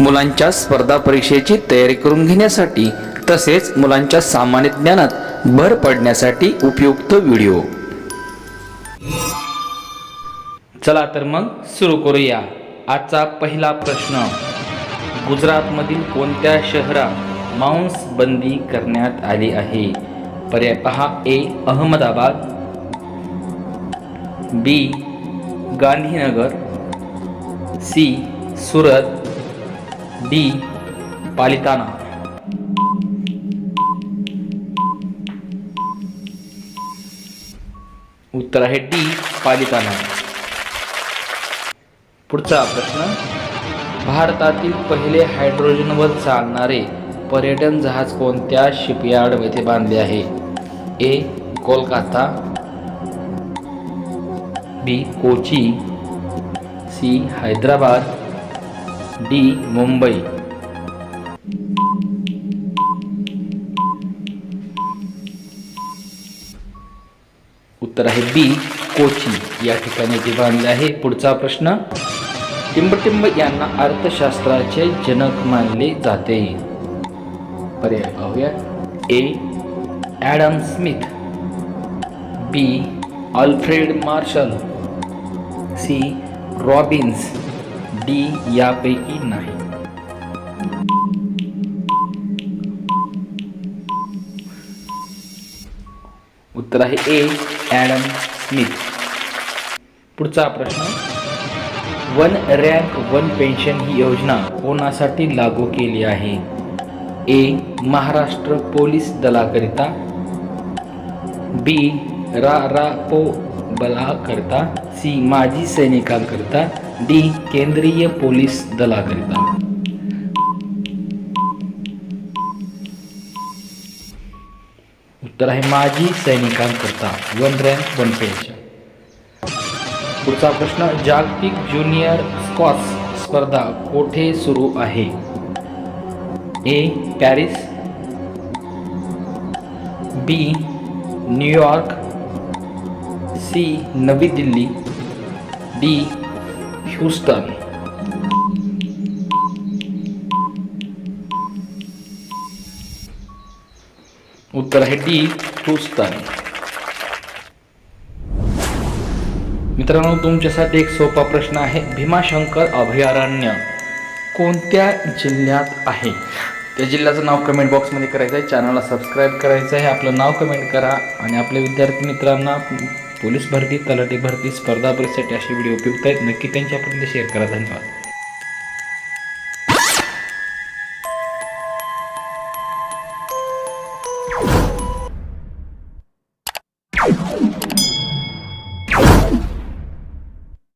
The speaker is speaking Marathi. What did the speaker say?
मुलांच्या स्पर्धा परीक्षेची तयारी करून घेण्यासाठी तसेच मुलांच्या सामान्य ज्ञानात भर पडण्यासाठी उपयुक्त व्हिडिओ. चला तर मग सुरू करूया. आजचा पहिला प्रश्न. गुजरातमधील कोणत्या शहरात मांस बंदी करण्यात आली आहे? पर्याय पहा A Ahmedabad. B Gandhinagar. C Surat. D. Palitana उत्तर आहे डी. पालिताना पुढचा प्रश्न. भारतातील पहिले हायड्रोजनवर चालणारे पर्यटन जहाज कोणत्या शिपयार्ड येथे बांधले आहे? A. Kolkata. B. Kochi. C. Hyderabad. D Mumbai. उत्तर आहे बी कोची. या ठिकाणी ते बांधले आहे पुढचा प्रश्न. टिंबटिंब यांना अर्थशास्त्राचे जनक मानले जाते. पर्याय पाहूया. A Adam Smith. B Alfred Marshall. C Robbins. D यापैकी नाही. उत्तर आहे ए ॲडम स्मिथ. पुढचा प्रश्न. वन रँक वन पेन्शन ही योजना कोणासाठी लागू केली आहे? ए महाराष्ट्र पोलीस दलाकरिता. बी रा रा पो बलाकरता सी माजी सैनिकांकरता डी केंद्रीय पोलीस दलाकरिता. उत्तर आहे माजी सैनिकांकरता वन रँक वन पेन्शन पुढचा प्रश्न जागतिक ज्युनियर स्क्वॉश स्पर्धा कोठे सुरू आहे? A Paris B New York C Navi Delhi. D Houston. उत्तर आहे डी ह्युस्टन. मित्रांनो तुमच्यासाठी एक सोपा प्रश्न आहे. भीमाशंकर अभयारण्य कोणत्या जिल्ह्यात आहे? त्या जिल्ह्याचं नाव कमेंट बॉक्समध्ये करायचं आहे चॅनलला सबस्क्राईब करायचं आहे आपलं नाव कमेंट करा. आणि आपल्या विद्यार्थी मित्रांना पोलीस भरती तलाठी भरती स्पर्धा परीक्षेसाठी असे व्हिडिओ उपयुक्त आहेत. नक्की त्यांच्यापर्यंत शेअर करा. धन्यवाद.